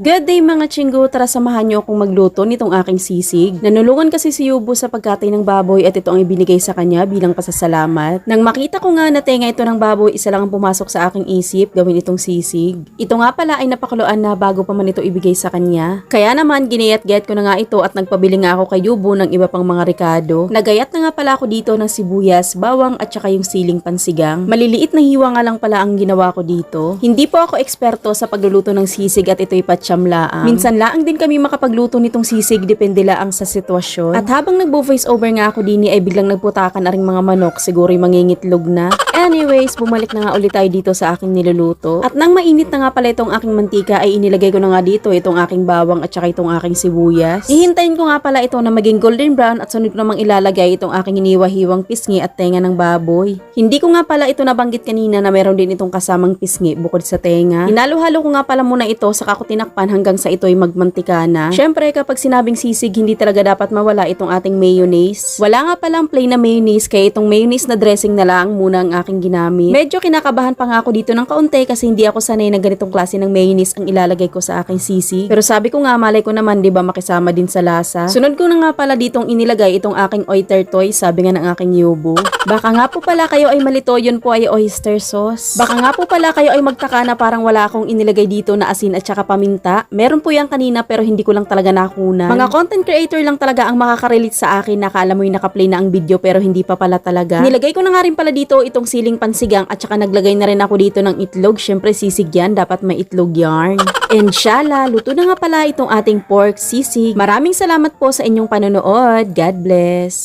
Good day mga chinggo, tara samahan niyo akong magluto nitong aking sisig. Nanulungan kasi si Yubo sa pagkatay ng baboy at ito ang ibinigay sa kanya bilang pasasalamat. Nang makita ko nga na tenga ito ng baboy, isa lang ang pumasok sa aking isip, gawin itong sisig. Ito nga pala ay napakuluan na bago pa man ito ibigay sa kanya. Kaya naman ginayat-gayat ko na nga ito at nagpabili nga ako kay Yubo ng iba pang mga rekado. Nagayat na nga pala ako dito ng sibuyas, bawang at saka yung siling pansigang. Maliliit na hiwa nga lang pala ang ginawa ko dito. Hindi po ako eksperto sa pagluluto ng sisig at ito'y laang. Minsan laang din kami makapagluto nitong sisig depende laang sa sitwasyon. At habang nagbo-voice over nga ako dini ay biglang nagputakan na ring mga manok siguro yung mangingitlog na. Anyways, bumalik na nga ulit tayo dito sa aking niluluto. At nang mainit na nga pala itong aking mantika ay inilagay ko na nga dito itong aking bawang at saka itong aking sibuyas. Hihintayin ko nga pala ito na maging golden brown at sunod ko namang ilalagay itong aking iniwa-hiwang pisngi at tenga ng baboy. Hindi ko nga pala ito nabanggit kanina na meron din itong kasamang pisngi bukod sa tenga. Hinalo-halo ko nga pala muna ito saka ko hanggang sa ito'y magmantika na. Syempre kapag sinabing sisig hindi talaga dapat mawala itong ating mayonnaise. Wala nga palang plain na mayonnaise kaya itong mayonnaise na dressing na lang muna ang aking ginamit. Medyo kinakabahan pa nga ako dito ng kaunti kasi hindi ako sanay na ganitong klase ng mayonnaise ang ilalagay ko sa aking sisig. Pero sabi ko nga malay ko naman 'di ba makisama din sa lasa. Sunod ko na nga pala ditong inilagay itong aking oyster toy sabi nga ng aking yubo. Baka nga po pala kayo ay malito yun po ay oyster sauce. Baka nga po pala kayo ay magtaka na parang wala akong inilagay dito na asin at saka paminta. Meron po yan kanina pero hindi ko lang talaga nakunan. Mga content creator lang talaga ang makaka-relate sa akin na kala mo yung nakaplay na ang video pero hindi pa pala talaga. Nilagay ko na nga rin pala dito itong siling pansigang at saka naglagay na rin ako dito ng itlog. Syempre sisig yan, dapat may itlog yarn. And syala, luto na nga pala itong ating pork sisig. Maraming salamat po sa inyong panonood. God bless.